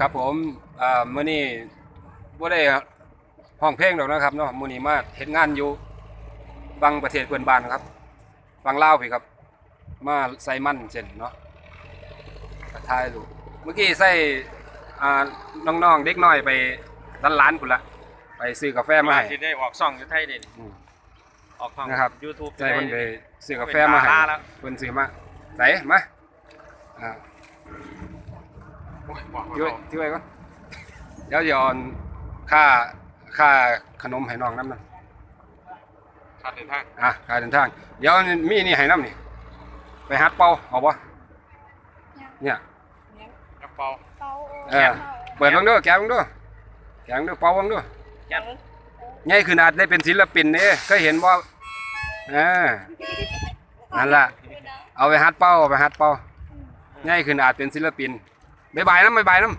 ครับผมอ่ามื้อนี้บ่ได้ห้องเพลงดอกนะครับเนาะมื้อนี้มาเฮ็ดงานอยู่ฟังประเทศเพื่อนบ้านครับฟังลาวพี่ครับ มาใส่มันเช่นเนาะก็ถ่ายรูปเมื่อกี้ใส่อ่าน้องๆเด็กน้อยไปร้านร้านพุ่นละไปซื้อกาแฟมาให้ที่ได้ออกซ่องอยู่ไทยนี่อืมออกช่องนะครับยูทูบใส่เพิ่นไปซื้อกาแฟมาให้เป็นดาราแล้วเพิ่นซื้อมาใส่มาอ่าโอ้ ยบอกที่ไว้ที่ไว้ก่อนเดี๋ยวย้อนค่าค่าขนมให้น้องน้ำนั่นชัดเดินทางอะค่าเดินทาง เดี๋ยวมีนี่ให้น้ำนี่ ไปฮัดเป่าเอาปะเนี่ย กระเป๋าเป่าเออ เปิดลงด้วยแกะลงด้วยแกะลงด้วยเป่าลงด้วยแก๊สใหญ่ขนาดได้เป็นศิลปินนี่เคยเห็นบ่เออนั่นล่ะ เอาไปฮัดเป่าเอาไปฮัดเป่าใหญ่ขนาดเป็นศิลปิน บายบายน้ำบายบายน้ำ